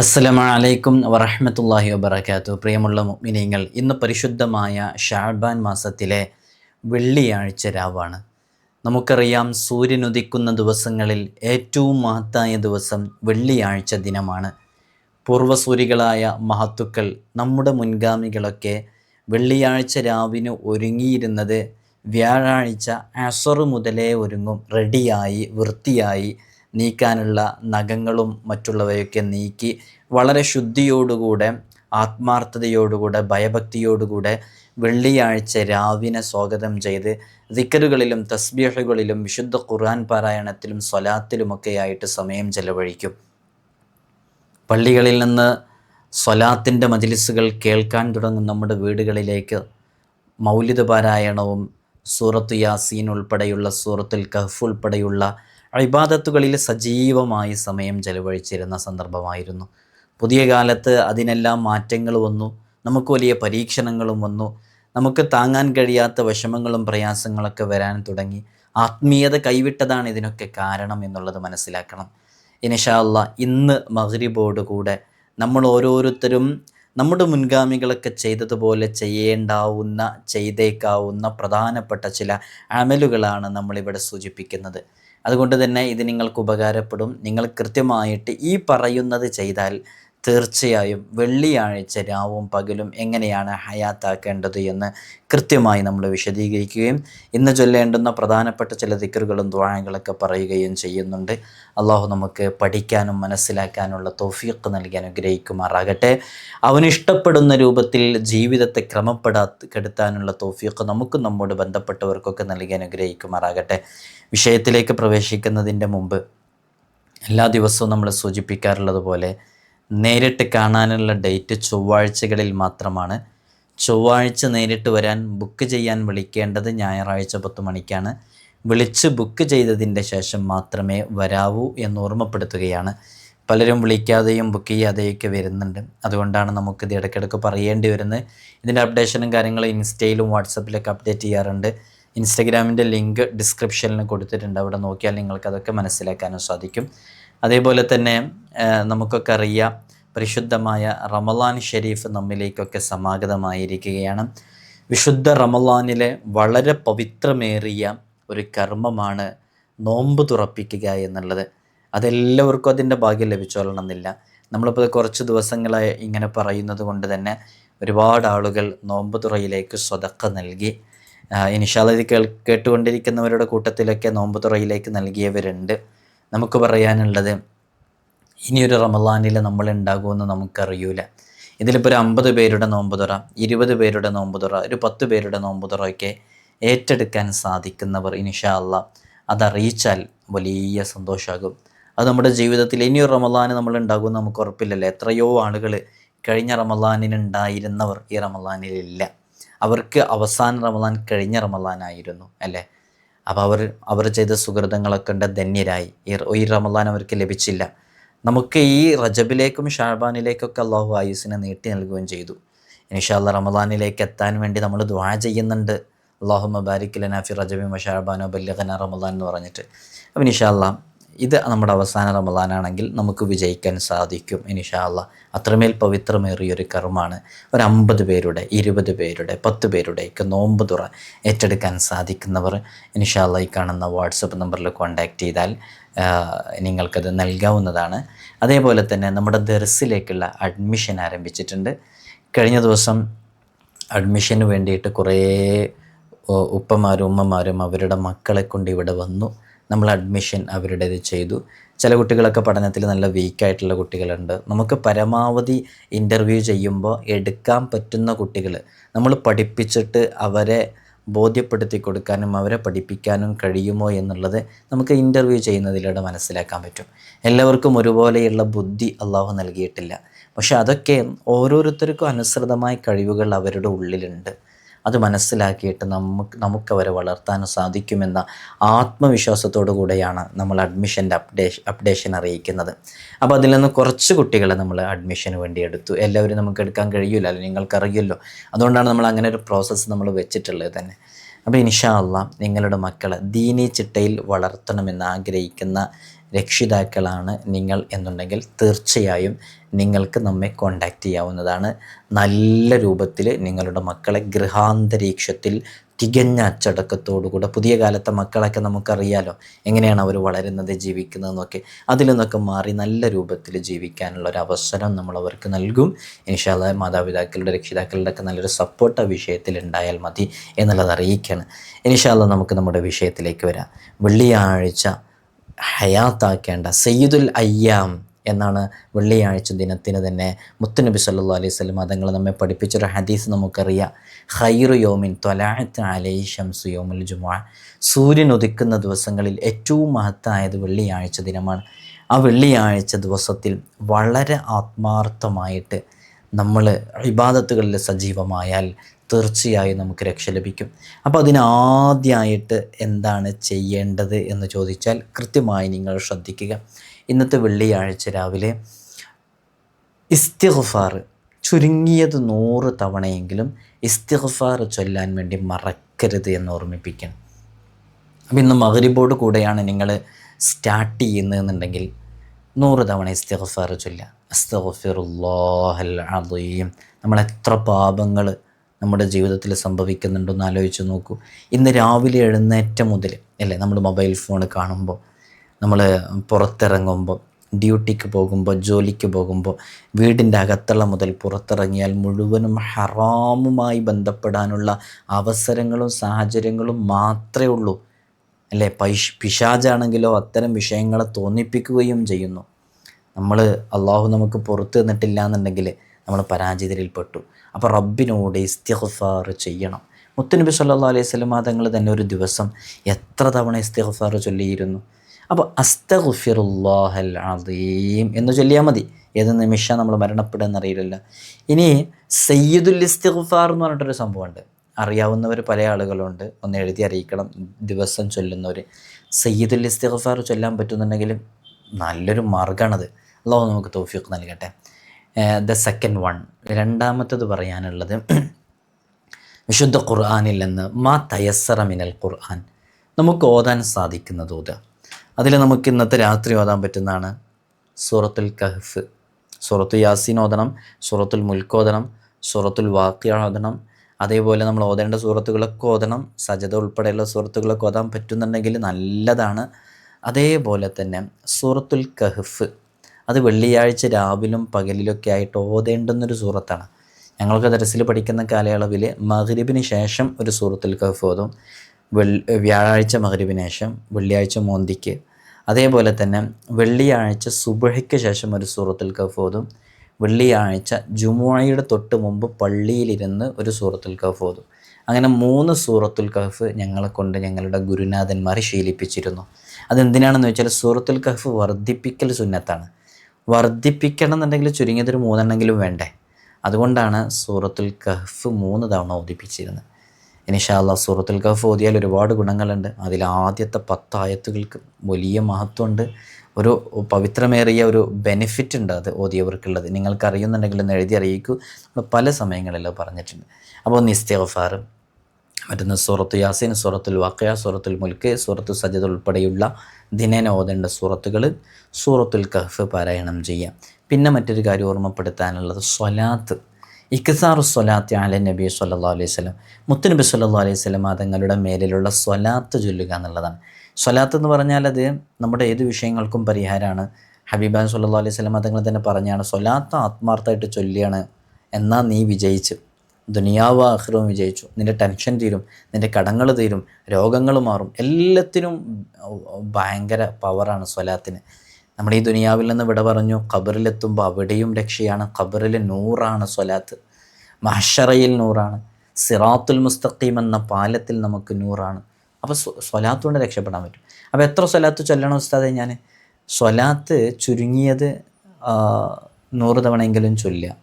അസ്സലാമലൈക്കും വറഹമത്തല്ലാഹി വബർക്കാത്തു പ്രിയമുള്ള മുഅ്മിനീങ്ങൾ ഇന്ന് പരിശുദ്ധമായ ഷാഡ്ബാൻ മാസത്തിലെ വെള്ളിയാഴ്ച രാവാണ്. നമുക്കറിയാം സൂര്യനുദിക്കുന്ന ദിവസങ്ങളിൽ ഏറ്റവും മഹത്തായ ദിവസം വെള്ളിയാഴ്ച ദിനമാണ്. പൂർവസൂരികളായ മഹത്തുക്കൾ നമ്മുടെ മുൻഗാമികളൊക്കെ വെള്ളിയാഴ്ച രാവിന് ഒരുങ്ങിയിരുന്നത് വ്യാഴാഴ്ച അസർ മുതലേ ഒരുങ്ങും റെഡിയായി വൃത്തിയായി നീക്കാനുള്ള നഖങ്ങളും മറ്റുള്ളവയൊക്കെ നീക്കി വളരെ ശുദ്ധിയോടുകൂടെ ആത്മാർത്ഥതയോടുകൂടെ ഭയഭക്തിയോടുകൂടെ വെള്ളിയാഴ്ച രാവിനെ സ്വാഗതം ചെയ്ത് ദിക്കറുകളിലും തസ്ബീഹുകളിലും വിശുദ്ധ ഖുർആൻ പാരായണത്തിലും സ്വലാത്തിലുമൊക്കെയായിട്ട് സമയം ചെലവഴിക്കും. പള്ളികളിൽ നിന്ന് സ്വലാത്തിന്റെ മജിലിസുകൾ കേൾക്കാൻ തുടങ്ങും നമ്മുടെ വീടുകളിലേക്ക്. മൗലിത പാരായണവും സൂറത്ത് യാസീൻ ഉൾപ്പെടെയുള്ള സൂറത്തുൽ കഹ്ഫ് ഉൾപ്പെടെയുള്ള ഇബാദത്തുകളിൽ സജീവമായി സമയം ചെലവഴിച്ചിരുന്ന സന്ദർഭമായിരുന്നു. പുതിയ കാലത്ത് അതിനെല്ലാം മാറ്റങ്ങൾ വന്നു. നമുക്ക് വലിയ പരീക്ഷണങ്ങളും വന്നു. നമുക്ക് താങ്ങാൻ കഴിയാത്ത വിഷമങ്ങളും പ്രയാസങ്ങളൊക്കെ വരാൻ തുടങ്ങി. ആത്മീയത കൈവിട്ടതാണ് ഇതിനൊക്കെ കാരണം എന്നുള്ളത് മനസ്സിലാക്കണം. ഇനിഷാല്ല ഇന്ന് മഹരിബോടുകൂടെ നമ്മൾ ഓരോരുത്തരും നമ്മുടെ മുൻഗാമികളൊക്കെ ചെയ്തതുപോലെ ചെയ്യേണ്ടാവുന്ന ചെയ്തേക്കാവുന്ന പ്രധാനപ്പെട്ട ചില അമലുകളാണ് നമ്മളിവിടെ സൂചിപ്പിക്കുന്നത്. അതുകൊണ്ട് തന്നെ ഇത് നിങ്ങൾക്ക് ഉപകാരപ്പെടും. നിങ്ങൾ കൃത്യമായിട്ട് ഈ പറയുന്നത് ചെയ്താൽ തീർച്ചയായും വെള്ളിയാഴ്ച രാവും പകലും എങ്ങനെയാണ് ഹയാത്താക്കേണ്ടത് എന്ന് കൃത്യമായി നമ്മൾ വിശദീകരിക്കുകയും ഇന്ന് ചൊല്ലേണ്ടുന്ന പ്രധാനപ്പെട്ട ചില ദിക്കറുകളും ദ്വാരങ്ങളൊക്കെ പറയുകയും ചെയ്യുന്നുണ്ട്. അള്ളാഹു നമുക്ക് പഠിക്കാനും മനസ്സിലാക്കാനുള്ള തോഫീക്ക് നൽകി അനുഗ്രഹിക്കുമാറാകട്ടെ. അവനിഷ്ടപ്പെടുന്ന രൂപത്തിൽ ജീവിതത്തെ ക്രമപ്പെടാ തോഫീക്ക് നമുക്കും നമ്മോട് ബന്ധപ്പെട്ടവർക്കൊക്കെ നൽകി അനുഗ്രഹിക്കുമാറാകട്ടെ. വിഷയത്തിലേക്ക് പ്രവേശിക്കുന്നതിന്റെ മുമ്പ് എല്ലാ ദിവസവും നമ്മൾ സൂചിപ്പിക്കാറുള്ളത് പോലെ നേരിട്ട് കാണാനുള്ള ഡേറ്റ് ചൊവ്വാഴ്ചകളിൽ മാത്രമാണ്. ചൊവ്വാഴ്ച നേരിട്ട് വരാൻ ബുക്ക് ചെയ്യാൻ വിളിക്കേണ്ടത് ഞായറാഴ്ച പത്ത് മണിക്കാണ്. വിളിച്ച് ബുക്ക് ചെയ്തതിന്റെ ശേഷം മാത്രമേ വരാവൂ എന്ന് ഓർമ്മപ്പെടുത്തുകയാണ് പലരും വിളിക്കാതെയും ബുക്ക് ചെയ്യാതെയൊക്കെ വരുന്നുണ്ട്. അതുകൊണ്ടാണ് നമുക്കിത് ഇടയ്ക്കിടയ്ക്ക് പറയേണ്ടി വരുന്നത്. ഇതിന്റെ അപ്ഡേഷനും കാര്യങ്ങളും ഇൻസ്റ്റയിലും വാട്സപ്പിലൊക്കെ അപ്ഡേറ്റ് ചെയ്യാറുണ്ട്. ഇൻസ്റ്റഗ്രാമിന്റെ ലിങ്ക് ഡിസ്ക്രിപ്ഷനിൽ കൊടുത്തിട്ടുണ്ട്. അവിടെ നോക്കിയാൽ നിങ്ങൾക്ക് അതൊക്കെ മനസ്സിലാക്കാനും സാധിക്കും. അതേപോലെ തന്നെ നമുക്കൊക്കെ അറിയാം പരിശുദ്ധമായ റമലാൻ ഷെരീഫ് നമ്മിലേക്കൊക്കെ സമാഗതമായിരിക്കുകയാണ്. വിശുദ്ധ റമലാനിലെ വളരെ പവിത്രമേറിയ ഒരു കർമ്മമാണ് നോമ്പ് തുറപ്പിക്കുക എന്നുള്ളത്. അതെല്ലാവർക്കും അതിന്റെ ഭാഗ്യം ലഭിച്ചോളണമെന്നില്ല. നമ്മളിപ്പോൾ കുറച്ച് ദിവസങ്ങളായി ഇങ്ങനെ പറയുന്നത് കൊണ്ട് തന്നെ ഒരുപാട് ആളുകൾ നോമ്പ് തുറയിലേക്ക് സ്വതക്ക നൽകി. ഇനിഷാല കേൾ കേട്ടുകൊണ്ടിരിക്കുന്നവരുടെ കൂട്ടത്തിലൊക്കെ നോമ്പ് തുറയിലേക്ക് നൽകിയവരുണ്ട്. നമുക്ക് പറയാനുള്ളത് ഇനിയൊരു റമലാനിൽ നമ്മൾ ഉണ്ടാകുമെന്ന് നമുക്കറിയൂല. ഇതിലിപ്പോൾ ഒരു അമ്പത് പേരുടെ നോമ്പ് തുറ ഇരുപത് പേരുടെ നോമ്പ് തുറ ഒരു പത്ത് പേരുടെ നോമ്പ് തുറയൊക്കെ ഏറ്റെടുക്കാൻ സാധിക്കുന്നവർ ഇനിഷാ അല്ല അതറിയിച്ചാൽ വലിയ സന്തോഷമാകും. അത് നമ്മുടെ ജീവിതത്തിൽ ഇനിയൊരു റമലാന് നമ്മൾ ഉണ്ടാകുമെന്ന് നമുക്ക് ഉറപ്പില്ലല്ലോ. എത്രയോ ആളുകൾ കഴിഞ്ഞ റമദാനിനുണ്ടായിരുന്നവർ ഈ റമലാനിലില്ല അവർക്ക് അവസാന റമലാൻ കഴിഞ്ഞ റമലാനായിരുന്നു അല്ലേ? അപ്പോൾ അവർ അവർ ചെയ്ത സുഹൃതങ്ങളൊക്കെ ഉണ്ട് ധന്യരായി. ഈ ഈ റമദാൻ അവർക്ക് ലഭിച്ചില്ല. നമുക്ക് ഈ റജബിലേക്കും ഷാബാനിലേക്കൊക്കെ അള്ളാഹു ആയുസിനെ നീട്ടി നൽകുകയും ചെയ്തു. ഇൻഷാല്ല റമദാനിലേക്ക് എത്താൻ വേണ്ടി നമ്മൾ ദ്വാ ചെയ്യുന്നുണ്ട്. അള്ളാഹു മബാരിക്കലനാഫി റജബി ഷാബാനോ ബല്യഖന റമദാൻ എന്ന് പറഞ്ഞിട്ട്. അപ്പം ഇനിഷാല്ല ഇത് നമ്മുടെ അവസാന റമദാനാണെങ്കിൽ നമുക്ക് വിജയിക്കാൻ സാധിക്കും ഇനിഷാല്ല അത്രമേൽ പവിത്രമേറിയൊരു കർമ്മമാണ്. ഒരു അമ്പത് പേരുടെ ഇരുപത് പേരുടെ പത്ത് പേരുടെയൊക്കെ നോമ്പ് തുറ ഏറ്റെടുക്കാൻ സാധിക്കുന്നവർ ഇനിഷാല്ല ഈ കാണുന്ന വാട്സപ്പ് നമ്പറിൽ കോൺടാക്റ്റ് ചെയ്താൽ നിങ്ങൾക്കത് നൽകാവുന്നതാണ്. അതേപോലെ തന്നെ നമ്മുടെ ദർസിലേക്കുള്ള അഡ്മിഷൻ ആരംഭിച്ചിട്ടുണ്ട്. കഴിഞ്ഞ ദിവസം അഡ്മിഷന് വേണ്ടിയിട്ട് കുറേ ഉപ്പമാരും ഉമ്മമാരും അവരുടെ മക്കളെ കൊണ്ട് ഇവിടെ വന്നു. നമ്മൾ അഡ്മിഷൻ അവരുടേത് ചെയ്തു. ചില കുട്ടികളൊക്കെ പഠനത്തിൽ നല്ല വീക്കായിട്ടുള്ള കുട്ടികളുണ്ട്. നമുക്ക് പരമാവധി ഇന്റർവ്യൂ ചെയ്യുമ്പോൾ എടുക്കാൻ പറ്റുന്ന കുട്ടികൾ നമ്മൾ പഠിപ്പിച്ചിട്ട് അവരെ ബോധ്യപ്പെടുത്തി കൊടുക്കാനും അവരെ പഠിപ്പിക്കാനും കഴിയുമോ എന്നുള്ളത് നമുക്ക് ഇന്റർവ്യൂ ചെയ്യുന്നതിലൂടെ മനസ്സിലാക്കാൻ പറ്റും. എല്ലാവർക്കും ഒരുപോലെയുള്ള ബുദ്ധി അള്ളാഹു നൽകിയിട്ടില്ല. പക്ഷെ അതൊക്കെ ഓരോരുത്തർക്കും അനുസൃതമായ കഴിവുകൾ അവരുടെ ഉള്ളിലുണ്ട്. അത് മനസ്സിലാക്കിയിട്ട് നമുക്ക് നമുക്കവരെ വളർത്താൻ സാധിക്കുമെന്ന ആത്മവിശ്വാസത്തോടു കൂടെയാണ് നമ്മൾ അഡ്മിഷന്റെ അപ്ഡേഷൻ അപ്ഡേഷൻ അറിയിക്കുന്നത്. അപ്പോൾ അതിൽ നിന്ന് കുറച്ച് കുട്ടികളെ നമ്മൾ അഡ്മിഷന് വേണ്ടി എടുത്തു. എല്ലാവരും നമുക്ക് എടുക്കാൻ കഴിയില്ല അല്ലെങ്കിൽ നിങ്ങൾക്കറിയുമല്ലോ. അതുകൊണ്ടാണ് നമ്മൾ അങ്ങനെ ഒരു പ്രോസസ്സ് നമ്മൾ വെച്ചിട്ടുള്ളത് തന്നെ. അപ്പോൾ ഇൻഷാ അള്ളാ നിങ്ങളുടെ മക്കളെ ദീനി ചിട്ടയിൽ വളർത്തണമെന്ന് ആഗ്രഹിക്കുന്ന രക്ഷിതാക്കളാണ് നിങ്ങൾ എന്നുണ്ടെങ്കിൽ തീർച്ചയായും നിങ്ങൾക്ക് നമ്മെ കോണ്ടാക്റ്റ് ചെയ്യാവുന്നതാണ്. നല്ല രൂപത്തിൽ നിങ്ങളുടെ മക്കളെ ഗൃഹാന്തരീക്ഷത്തിൽ തികഞ്ഞ അച്ചടക്കത്തോടുകൂടെ പുതിയ കാലത്തെ മക്കളൊക്കെ നമുക്കറിയാലോ എങ്ങനെയാണ് അവർ വളരുന്നത് ജീവിക്കുന്നതെന്നൊക്കെ അതിൽ നിന്നൊക്കെ മാറി നല്ല രൂപത്തിൽ ജീവിക്കാനുള്ള ഒരു അവസരം നമ്മൾ അവർക്ക് നൽകും. ഇൻഷാല്ല മാതാപിതാക്കളുടെ രക്ഷിതാക്കളുടെ ഒക്കെ നല്ലൊരു സപ്പോർട്ട് ആ വിഷയത്തിൽ ഉണ്ടായാൽ മതി എന്നുള്ളത് അറിയിക്കുകയാണ് ഇൻഷാല്ല നമുക്ക് നമ്മുടെ വിഷയത്തിലേക്ക് വരാം. വെള്ളിയാഴ്ച ഹയാത്താക്കേണ്ട സയ്യിദുൽ അയ്യാം എന്നാണ് വെള്ളിയാഴ്ച ദിനത്തിന് തന്നെ മുത്തുനബി സല്ലു അലൈഹി സ്വലം അതങ്ങൾ നമ്മെ പഠിപ്പിച്ചൊരു ഹദീസ് നമുക്കറിയാം. ഖൈറു യോമിൻ തൊലാഅത്ത് അലൈ ഷംസു യോമുൽ ജുമാ സൂര്യൻ ഉദിക്കുന്ന ദിവസങ്ങളിൽ ഏറ്റവും മഹത്തായത് വെള്ളിയാഴ്ച ദിനമാണ്. ആ വെള്ളിയാഴ്ച ദിവസത്തിൽ വളരെ ആത്മാർത്ഥമായിട്ട് നമ്മൾ ഇബാദത്തുകളിൽ സജീവമായാൽ തീർച്ചയായും നമുക്ക് രക്ഷ ലഭിക്കും. അപ്പോൾ അതിനാദ്യമായിട്ട് എന്താണ് ചെയ്യേണ്ടത് എന്ന് ചോദിച്ചാൽ കൃത്യമായി നിങ്ങൾ ശ്രദ്ധിക്കുക. ഇന്നത്തെ വെള്ളിയാഴ്ച രാവിലെ ഇസ്തിഗ്ഫാർ ചുരുങ്ങിയത് നൂറ് തവണയെങ്കിലും ഇസ്തിഗ്ഫാർ ചൊല്ലാൻ വേണ്ടി മറക്കരുത് എന്ന് ഓർമ്മിപ്പിക്കണം. അപ്പം ഇന്ന് മകരിബോട് കൂടെയാണ് നിങ്ങൾ സ്റ്റാർട്ട് ചെയ്യുന്നതെന്നുണ്ടെങ്കിൽ നൂറ് തവണ ഇസ്തിഗ്ഫാർ ചൊല്ല അസ്തഗ്ഫിറുല്ലാഹൽ നമ്മൾ എത്ര പാപങ്ങൾ നമ്മുടെ ജീവിതത്തിൽ സംഭവിക്കുന്നുണ്ടെന്ന് ആലോചിച്ച് നോക്കൂ. ഇന്ന് രാവിലെ എഴുന്നേറ്റ മുതൽ അല്ലേ? നമ്മൾ മൊബൈൽ ഫോൺ കാണുമ്പോൾ നമ്മൾ പുറത്തിറങ്ങുമ്പോൾ ഡ്യൂട്ടിക്ക് പോകുമ്പോൾ ജോലിക്ക് പോകുമ്പോൾ വീടിന്റെ അകത്തുള്ള മുതൽ പുറത്തിറങ്ങിയാൽ മുഴുവനും ഹറാമുമായി ബന്ധപ്പെടാനുള്ള അവസരങ്ങളും സാഹചര്യങ്ങളും മാത്രമേ ഉള്ളൂ. അല്ലേ? പൈഷ് പിശാജാണെങ്കിലോ അത്തരം വിഷയങ്ങളെ തോന്നിപ്പിക്കുകയും ചെയ്യുന്നു. നമ്മൾ അള്ളാഹു നമുക്ക് പുറത്ത് തന്നിട്ടില്ല എന്നുണ്ടെങ്കിൽ നമ്മൾ പരാജിതരിൽപ്പെട്ടു അപ്പോൾ റബ്ബിനോട് ഇസ്തിഗ്ഫാർ ചെയ്യണം. മുത്തുനബി സല്ലാ അലൈഹി സ്വലമാ തങ്ങൾ തന്നെ ഒരു ദിവസം എത്ര തവണ ഇസ്തിഗ്ഫാർ ചൊല്ലിയിരുന്നു? അപ്പോൾ അസ്തഗുഫിറുല്ലാഹൽ അദീം എന്ന് ചൊല്ലിയാൽ മതി. ഏത് നിമിഷം നമ്മൾ മരണപ്പെടുന്നറിയില്ല ഇനി സയ്യിദുൽ ഇസ്തിഗ്ഫാർ എന്ന് പറഞ്ഞിട്ടൊരു സംഭവമുണ്ട്. അറിയാവുന്നവർ പല ആളുകളുണ്ട്. ഒന്ന് എഴുതി അറിയിക്കണം. ദിവസം ചൊല്ലുന്നവർ സയ്യിദുൽ ഇസ്തിഗ്ഫാർ ചൊല്ലാൻ പറ്റുന്നുണ്ടെങ്കിൽ നല്ലൊരു മാർഗമാണത്. അള്ളാഹു നമുക്ക് തോഫിക്ക് നൽകട്ടെ. The second one. രണ്ടാമത്തത് പറയാനുള്ളത് വിശുദ്ധ ഖുർആാനിൽ നിന്ന് മാ തയസ്സറ മിനൽ ഖുർആൻ. നമുക്ക് ഓതാൻ സാധിക്കുന്നത് അതിൽ നമുക്ക് ഇന്നത്തെ രാത്രി ഓതാൻ പറ്റുന്നതാണ് സൂറത്തുൽ കഹ്ഫ്. സൂറത്തു യാസീൻ ഓതണം സൂറത്തുൽ മുൽക്ക് ഓതണം സൂറത്തുൽ വാക്യ ഓതണം. അതേപോലെ നമ്മൾ ഓതേണ്ട സൂറത്തുകളൊക്കെ ഓതണം. സജത ഉൾപ്പെടെയുള്ള സൂറത്തുകളൊക്കെ ഓതാൻ പറ്റുന്നുണ്ടെങ്കിൽ നല്ലതാണ്. അതേപോലെ തന്നെ സൂറത്തുൽ കഹ്ഫ് അത് വെള്ളിയാഴ്ച രാവിലും പകലിലൊക്കെ ആയിട്ട് ഓതേണ്ടുന്നൊരു സൂറത്താണ്. ഞങ്ങൾക്ക് ദരസിൽ പഠിക്കുന്ന കാലയളവിൽ മഹരിബിന് ശേഷം ഒരു സൂറത്തുൽ കഹ്ഫ് ഓതും. വെള്ളി വ്യാഴാഴ്ച മഹരിബിന് ശേഷം വെള്ളിയാഴ്ച മോന്തിക്ക്. അതേപോലെ തന്നെ വെള്ളിയാഴ്ച സുബഹയ്ക്ക് ശേഷം ഒരു സൂറത്തുൽ കഫോതും ഓതും വെള്ളിയാഴ്ച ജുമുഴയുടെ തൊട്ട് മുമ്പ് പള്ളിയിലിരുന്ന് ഒരു സൂറത്തുൽ കഫോതും ഓതും അങ്ങനെ മൂന്ന് സൂറത്തുൽ കഹ്ഫ് ഞങ്ങളെ കൊണ്ട് ഞങ്ങളുടെ ഗുരുനാഥന്മാർ ശീലിപ്പിച്ചിരുന്നു. അതെന്തിനാണെന്ന് വെച്ചാൽ സൂറത്തുൽ കഹ്ഫ് വർദ്ധിപ്പിക്കൽ സുന്നത്താണ്. വർദ്ധിപ്പിക്കണം എന്നുണ്ടെങ്കിൽ ചുരുങ്ങിയതൊരു മൂന്നെണ്ണെങ്കിലും വേണ്ടേ? അതുകൊണ്ടാണ് സൂറത്തുൽ കഹഫ് മൂന്ന് തവണ ഓദിപ്പിച്ചിരുന്നത് ഇനിഷാല്ല സൂറത്തുൽ കഹ്ഫ് ഓതിയാൽ ഒരുപാട് ഗുണങ്ങളുണ്ട്. അതിൽ ആദ്യത്തെ പത്തായത്തുകൾക്ക് വലിയ മഹത്വമുണ്ട്. ഒരു പവിത്രമേറിയ ഒരു ബെനിഫിറ്റ് ഉണ്ട് അത് ഓതിയവർക്കുള്ളത്. നിങ്ങൾക്ക് അറിയുന്നുണ്ടെങ്കിൽ ഒന്ന് എഴുതി അറിയിക്കൂ. നമ്മൾ പല സമയങ്ങളിലും പറഞ്ഞിട്ടുണ്ട്. അപ്പോൾ നിസ്തഫാർ മറ്റൊന്ന് സൂറത്ത് യാസീൻ സൂറത്തുൽ വാക്കയ സൂറത്തുൽ മുൽക്ക് സൂറത്തു സജദ് ഉൾപ്പെടെയുള്ള ദിനേന ഓതേണ്ട സൂറത്തുകൾ സൂറത്തുൽ കഹ്ഫ് പാരായണം ചെയ്യാം. പിന്നെ മറ്റൊരു കാര്യം ഓർമ്മപ്പെടുത്താനുള്ളത് സ്വലാത്ത്. ഇഖ്സാറു സ്വലാത്തി അല നബി സല്ലാ അലൈഹി സ്വലം മുത്തുനബി സല്ലാ അലൈഹി സ്വലം തങ്ങളുടെ മേലിലുള്ള സ്വലാത്ത് ചൊല്ലുക എന്നുള്ളതാണ്. സ്വലാത്ത് എന്ന് പറഞ്ഞാൽ അത് നമ്മുടെ ഏത് വിഷയങ്ങൾക്കും പരിഹാരമാണ്. ഹബീബാൻ സല്ലാ അലൈഹി സ്വലം തങ്ങൾ തന്നെ പറഞ്ഞാണ് സ്വലാത്ത് ആത്മാർത്ഥമായിട്ട് ചൊല്ലിയാണ് എന്നാൽ നീ വിജയിച്ചു. ദുനിയാവ് ആഹ്റവും വിജയിച്ചു. നിന്റെ ടെൻഷൻ തീരും നിന്റെ കടങ്ങൾ തീരും രോഗങ്ങൾ മാറും. എല്ലാത്തിനും ഭയങ്കര പവറാണ് സ്വലാത്തിന്. നമ്മുടെ ഈ ദുനിയാവിൽ നിന്ന് വിട പറഞ്ഞു ഖബറിലെത്തുമ്പോൾ അവിടെയും രക്ഷയാണ്. ഖബറിൽ നൂറാണ് സ്വലാത്ത്. മഹഷറയിൽ നൂറാണ്. സിറാത്തുൽ മുസ്തഖീം എന്ന പാലത്തിൽ നമുക്ക് നൂറാണ്. അപ്പോൾ സ്വലാത്ത് കൊണ്ട് രക്ഷപ്പെടാൻ പറ്റും. അപ്പോൾ എത്ര സ്വലാത്ത് ചൊല്ലണം ഉസ്താദെ ഞാൻ സ്വലാത്ത് ചുരുങ്ങിയത് നൂറ് തവണയെങ്കിലും ചൊല്ലുക.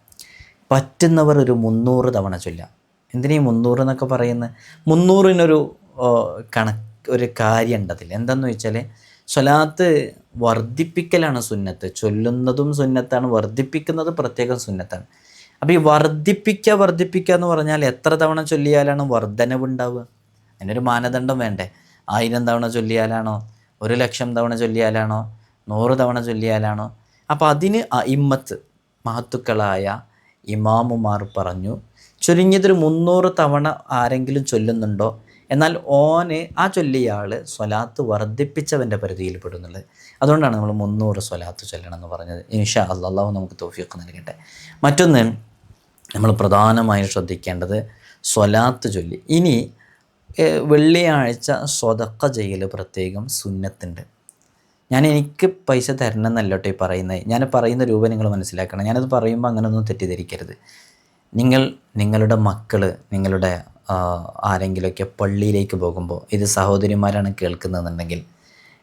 പറ്റുന്നവർ ഒരു മുന്നൂറ് തവണ ചൊല്ലുക. എന്തിനീ മുന്നൂറ് എന്നൊക്കെ പറയുന്നത്? മുന്നൂറിനൊരു കണക്ക് ഒരു കാര്യമുണ്ട് അതിൽ എന്താണെന്ന് വെച്ചാൽ സ്വലാത്ത് വർദ്ധിപ്പിക്കലാണ് സുന്നത്ത്. ചൊല്ലുന്നതും സുന്നത്താണ് വർദ്ധിപ്പിക്കുന്നത് പ്രത്യേകം സുന്നത്താണ്. അപ്പോൾ ഈ വർദ്ധിപ്പിക്കുക വർദ്ധിപ്പിക്കുക എന്ന് പറഞ്ഞാൽ എത്ര തവണ ചൊല്ലിയാലാണ് വർധനവ് ഉണ്ടാവുക? അതിനൊരു മാനദണ്ഡം വേണ്ടേ? ആയിരം തവണ ചൊല്ലിയാലാണോ? ഒരു ലക്ഷം തവണ ചൊല്ലിയാലാണോ? നൂറ് തവണ ചൊല്ലിയാലാണോ? അപ്പോൾ അതിന് ഇമ്മത്ത് മഹത്തുക്കളായ ഇമാമുമാർ പറഞ്ഞു ചുരുങ്ങിയതൊരു മുന്നൂറ് തവണ ആരെങ്കിലും ചൊല്ലുന്നുണ്ടോ? എന്നാൽ ഓന് ആ ചൊല്ലിയ ആൾ സ്വലാത്ത് വർദ്ധിപ്പിച്ചവന്റെ പരിധിയിൽ പെടുന്നുള്ളത് അതുകൊണ്ടാണ് നമ്മൾ മുന്നൂറ് സ്വലാത്ത് ചൊല്ലണം എന്ന് പറഞ്ഞത്. ഇൻഷാ അള്ളാഹു നമുക്ക് തോഫിയൊക്കെ നൽകട്ടെ. മറ്റൊന്ന് നമ്മൾ പ്രധാനമായും ശ്രദ്ധിക്കേണ്ടത് സ്വലാത്ത് ചൊല്ലി. ഇനി വെള്ളിയാഴ്ച സ്വതക്ക ചെയ്യൽ പ്രത്യേകം സുന്നത്തുണ്ട്. ഞാൻ എനിക്ക് പൈസ തരണം എന്നല്ലോട്ടെ പറയുന്നത്. ഞാൻ പറയുന്ന രൂപം നിങ്ങൾ മനസ്സിലാക്കണം. ഞാനത് പറയുമ്പോൾ അങ്ങനെയൊന്നും തെറ്റിദ്ധരിക്കരുത്. നിങ്ങൾ നിങ്ങളുടെ മക്കൾ നിങ്ങളുടെ ആരെങ്കിലുമൊക്കെ പള്ളിയിലേക്ക് പോകുമ്പോൾ ഇത് സഹോദരിമാരാണ് കേൾക്കുന്നതെന്നുണ്ടെങ്കിൽ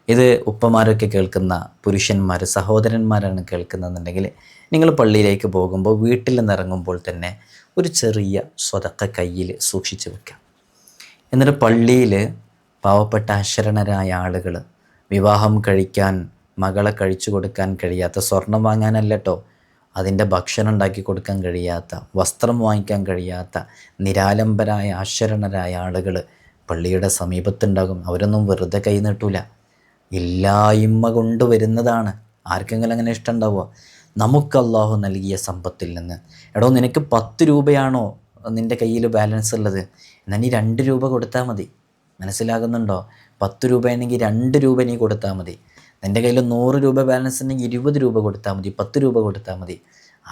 ഇത് ഉപ്പമാരൊക്കെ കേൾക്കുന്ന പുരുഷന്മാർ സഹോദരന്മാരാണ് കേൾക്കുന്നതെന്നുണ്ടെങ്കിൽ നിങ്ങൾ പള്ളിയിലേക്ക് പോകുമ്പോൾ വീട്ടിൽ നിന്നിറങ്ങുമ്പോൾ തന്നെ ഒരു ചെറിയ സ്വതക്ക കയ്യിൽ സൂക്ഷിച്ചു വെക്കാം. എന്നിട്ട് പള്ളിയിൽ പാവപ്പെട്ട അശരണരായ ആളുകൾ വിവാഹം കഴിക്കാൻ മകളെ കഴിച്ചു കൊടുക്കാൻ കഴിയാത്ത സ്വർണം വാങ്ങാനല്ല കേട്ടോ അതിന്റെ ഭക്ഷണം ഉണ്ടാക്കി കൊടുക്കാൻ കഴിയാത്ത വസ്ത്രം വാങ്ങിക്കാൻ കഴിയാത്ത നിരാലംബരായ അശരണരായ ആളുകൾ പള്ളിയുടെ സമീപത്തുണ്ടാകും. അവരൊന്നും വെറുതെ കൈ നീട്ടൂല. ഇല്ലായ്മ കൊണ്ട് വരുന്നതാണ്. ആർക്കെങ്കിലും അങ്ങനെ ഇഷ്ടം ഉണ്ടാവുക നമുക്ക് അള്ളാഹു നൽകിയ സമ്പത്തിൽ നിന്ന്. എടോ നിനക്ക് പത്ത് രൂപയാണോ നിന്റെ കയ്യിൽ ബാലൻസ് ഉള്ളത്? എന്നാൽ നീ രണ്ട് രൂപ കൊടുത്താൽ മതി. മനസ്സിലാകുന്നുണ്ടോ? പത്ത് രൂപയാണെങ്കിൽ രണ്ട് രൂപ നീ കൊടുത്താൽ മതി. നിന്റെ കയ്യിൽ നൂറ് രൂപ ബാലൻസ് ഉണ്ടെങ്കിൽ ഇരുപത് രൂപ കൊടുത്താൽ മതി പത്ത് രൂപ കൊടുത്താൽ മതി.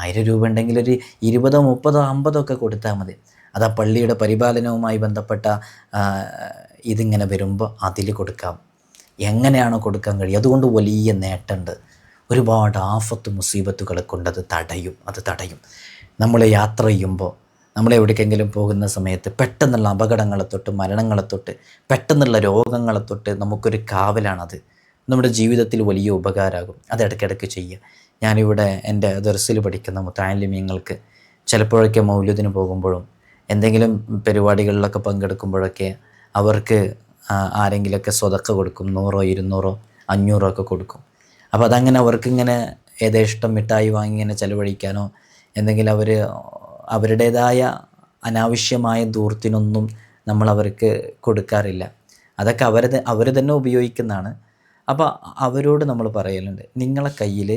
ആയിരം രൂപ ഉണ്ടെങ്കിൽ ഒരു ഇരുപതോ മുപ്പതോ അമ്പതോ ഒക്കെ കൊടുത്താൽ മതി. അത് ആ പള്ളിയുടെ പരിപാലനവുമായി ബന്ധപ്പെട്ട ഇതിങ്ങനെ വരുമ്പോൾ അതിൽ കൊടുക്കാം. എങ്ങനെയാണോ കൊടുക്കാൻ കഴിയും അതുകൊണ്ട് വലിയ നേട്ടമുണ്ട്. ഒരുപാട് ആഫത്ത് മുസീബത്തുകളെ കൊണ്ടത് തടയും അത് തടയും. നമ്മൾ യാത്ര ചെയ്യുമ്പോൾ നമ്മൾ എവിടേക്കെങ്കിലും പോകുന്ന സമയത്ത് പെട്ടെന്നുള്ള അപകടങ്ങളെ തൊട്ട് മരണങ്ങളെ തൊട്ട് പെട്ടെന്നുള്ള രോഗങ്ങളെ തൊട്ട് നമുക്കൊരു കാവലാണത്. നമ്മുടെ ജീവിതത്തിൽ വലിയ ഉപകാരമാകും. അത് ഇടയ്ക്കിടയ്ക്ക് ചെയ്യുക. ഞാനിവിടെ എന്റെ ദർസിൽ പഠിക്കുന്ന മുത്താലിമ്യങ്ങൾക്ക് ചിലപ്പോഴൊക്കെ മൗല്യത്തിന് പോകുമ്പോഴും എന്തെങ്കിലും പരിപാടികളിലൊക്കെ പങ്കെടുക്കുമ്പോഴൊക്കെ അവർക്ക് ആരെങ്കിലുമൊക്കെ സ്വതക്ക കൊടുക്കും. നൂറോ ഇരുന്നൂറോ അഞ്ഞൂറോ ഒക്കെ കൊടുക്കും. അപ്പോൾ അതങ്ങനെ അവർക്കിങ്ങനെ യഥേഷ്ടം മിഠായി വാങ്ങി ഇങ്ങനെ ചിലവഴിക്കാനോ എന്തെങ്കിലും അവർ അവരുടേതായ അനാവശ്യമായ ദൂർത്തിനൊന്നും നമ്മൾ അവർക്ക് കൊടുക്കാറില്ല. അതൊക്കെ അവർ അവർ തന്നെ ഉപയോഗിക്കുന്നതാണ്. അപ്പോൾ അവരോട് നമ്മൾ പറയലുണ്ട് നിങ്ങളെ കയ്യിൽ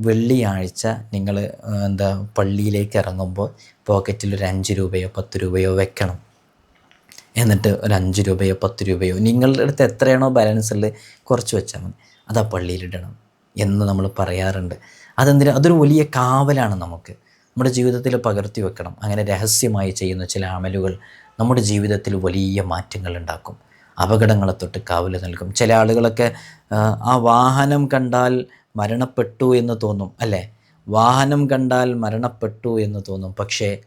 വെള്ളിയാഴ്ച നിങ്ങൾ എന്താ പള്ളിയിലേക്ക് ഇറങ്ങുമ്പോൾ പോക്കറ്റിൽ ഒരു അഞ്ച് രൂപയോ പത്ത് രൂപയോ വെക്കണം. എന്നിട്ട് ഒരു അഞ്ച് രൂപയോ പത്ത് രൂപയോ നിങ്ങളുടെ അടുത്ത് എത്രയാണോ ബാലൻസ് ഉള്ളത് കുറച്ച് വെച്ചാൽ മതി. അത് ആ പള്ളിയിലിടണം എന്ന് നമ്മൾ പറയാറുണ്ട്. അതെന്തിനാ? അതൊരു വലിയ കാവലാണ് നമുക്ക്. നമ്മുടെ ജീവിതത്തിൽ പകർത്തി വെക്കണം. അങ്ങനെ രഹസ്യമായി ചെയ്യുന്ന ചില അമലുകൾ നമ്മുടെ ജീവിതത്തിൽ വലിയ മാറ്റങ്ങൾ ഉണ്ടാക്കും. അപകടങ്ങളെ തൊട്ട് കാവൽ നൽകും. ചില ആളുകളൊക്കെ ആ, ആ വാഹനം കണ്ടാൽ മരണപ്പെട്ടു എന്ന് തോന്നും അല്ലേ? വാഹനം കണ്ടാൽ മരണപ്പെട്ടു എന്ന് തോന്നും. പക്ഷേ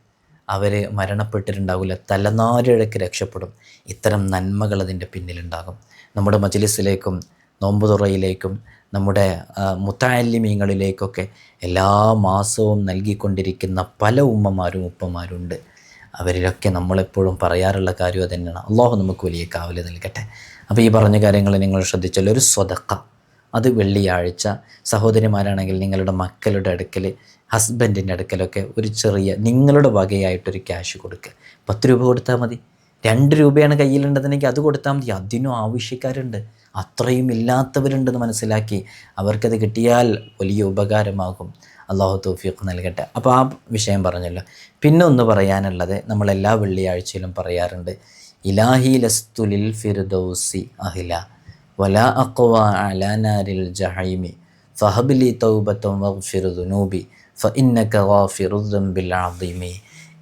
അവർ മരണപ്പെട്ടിട്ടുണ്ടാവില്ല. തലനാരിഴക്ക് രക്ഷപ്പെടും. ഇത്തരം നന്മകൾ അതിന്റെ പിന്നിലുണ്ടാകും. നമ്മുടെ മജ്ലിസിലേക്കും നോമ്പുതുറയിലേക്കും നമ്മുടെ മുത്താലിമീങ്ങളിലേക്കൊക്കെ എല്ലാ മാസവും നൽകിക്കൊണ്ടിരിക്കുന്ന പല ഉമ്മമാരും ഉപ്പമാരുണ്ട്. അവരിലൊക്കെ നമ്മളെപ്പോഴും പറയാറുള്ള കാര്യം തന്നെയാണ് അള്ളാഹു നമുക്ക് വലിയ കാവൽ നൽകട്ടെ. അപ്പോൾ ഈ പറഞ്ഞ കാര്യങ്ങൾ നിങ്ങൾ ശ്രദ്ധിച്ചാൽ ഒരു സ്വതക്ക. അത് വെള്ളിയാഴ്ച സഹോദരിമാരാണെങ്കിൽ നിങ്ങളുടെ മക്കളുടെ അടുക്കൽ ഹസ്ബൻഡിന്റെ അടുക്കലൊക്കെ ഒരു ചെറിയ നിങ്ങളുടെ വകയായിട്ടൊരു ക്യാഷ് കൊടുക്കുക പത്ത് രൂപ കൊടുത്താൽ മതി. രണ്ട് രൂപയാണ് കയ്യിലുണ്ടെന്നുണ്ടെങ്കിൽ അത് കൊടുത്താൽ മതി. അതിനും ആവശ്യക്കാരുണ്ട്. അത്രയും ഇല്ലാത്തവരുണ്ടെന്ന് മനസ്സിലാക്കി അവർക്കത് കിട്ടിയാൽ വലിയ ഉപകാരമാകും. അള്ളാഹു തൗഫീഖ് നൽകട്ടെ. അപ്പോൾ ആ വിഷയം പറഞ്ഞല്ലോ. പിന്നെ ഒന്ന് പറയാനുള്ളത് നമ്മൾ എല്ലാ വെള്ളിയാഴ്ചയിലും പറയാറുണ്ട് ഇലാഹി ലസ്തുലിൽ ഫിർദൗസി അഹില വല അക്വ അലാനാരിൽ ജഹൈമി ഫഹബിലി തൗബത്തും വഗ്ഫിർ ദുനൂബി ഫഇന്നക ഗാഫിറുദ്ദംബിൽ അദീമി.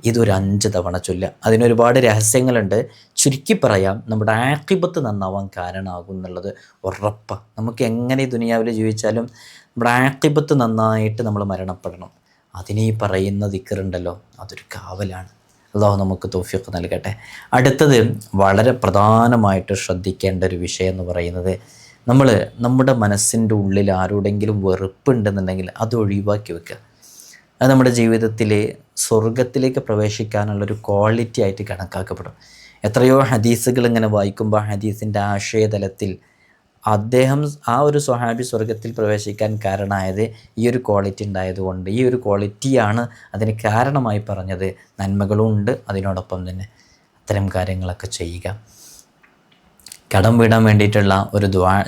ഇതൊരു അഞ്ച് തവണ ചൊല്ലുക. അതിനൊരുപാട് രഹസ്യങ്ങളുണ്ട്. ചുരുക്കി പറയാം നമ്മുടെ ആക്കിബത്ത് നന്നാവാൻ കാരണമാകും എന്നുള്ളത് ഉറപ്പാണ് നമുക്ക് എങ്ങനെ ദുനിയാവിൽ ജീവിച്ചാലും നമ്മുടെ നന്നായിട്ട് നമ്മൾ മരണപ്പെടണം. അതിനീ പറയുന്ന ദിക്കറുണ്ടല്ലോ അതൊരു കാവലാണ്. അള്ളാഹു നമുക്ക് തോഫിയൊക്കെ നൽകട്ടെ. അടുത്തത് വളരെ പ്രധാനമായിട്ട് ശ്രദ്ധിക്കേണ്ട ഒരു വിഷയം എന്ന് പറയുന്നത് നമ്മൾ നമ്മുടെ മനസ്സിന്റെ ഉള്ളിൽ ആരോടെങ്കിലും വെറുപ്പുണ്ടെന്നുണ്ടെങ്കിൽ അത് ഒഴിവാക്കി വെക്കുക. അത് നമ്മുടെ ജീവിതത്തിൽ സ്വർഗത്തിലേക്ക് പ്രവേശിക്കാനുള്ളൊരു ക്വാളിറ്റി ആയിട്ട് കണക്കാക്കപ്പെടും. എത്രയോ ഹദീസുകൾ ഇങ്ങനെ വായിക്കുമ്പോൾ ഹദീസിന്റെ ആശയതലത്തിൽ അദ്ദേഹം ആ ഒരു സ്വഹാബി സ്വർഗത്തിൽ പ്രവേശിക്കാൻ കാരണമായത് ഈ ഒരു ക്വാളിറ്റി ഉണ്ടായതുകൊണ്ട്. ഈ ഒരു ക്വാളിറ്റിയാണ് അതിന് കാരണമായി പറഞ്ഞത്. നന്മകളും ഉണ്ട്. അതിനോടൊപ്പം തന്നെ അത്തരം കാര്യങ്ങളൊക്കെ ചെയ്യുക. കടം വീടാൻ വേണ്ടിയിട്ടുള്ള ഒരു ദ്വാ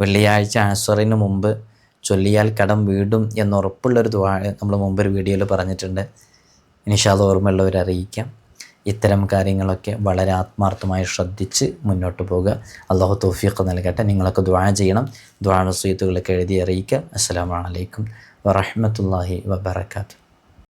വെള്ളിയാഴ്ച അസറിന് മുമ്പ് ചൊല്ലിയാൽ കടം വീടും എന്നുറപ്പുള്ളൊരു ദ്വാ നമ്മൾ മുമ്പ് ഒരു വീഡിയോയിൽ പറഞ്ഞിട്ടുണ്ട്. ഇനിഷാദ് ഓർമ്മയുള്ളവരെ അറിയിക്കാം. ഇത്തരം കാര്യങ്ങളൊക്കെ വളരെ ആത്മാർത്ഥമായി ശ്രദ്ധിച്ച് മുന്നോട്ട് പോകുക അള്ളാഹു തൗഫീഖ് നൽകട്ടെ. നിങ്ങളൊക്കെ ദ്വാ ചെയ്യണം. ദ്വാ സുഹൃത്തുക്കളൊക്കെ എഴുതി അറിയിക്കുക. അസ്സാം വലൈക്കും വറഹമത്തല്ലാഹി വബർക്കാത്തു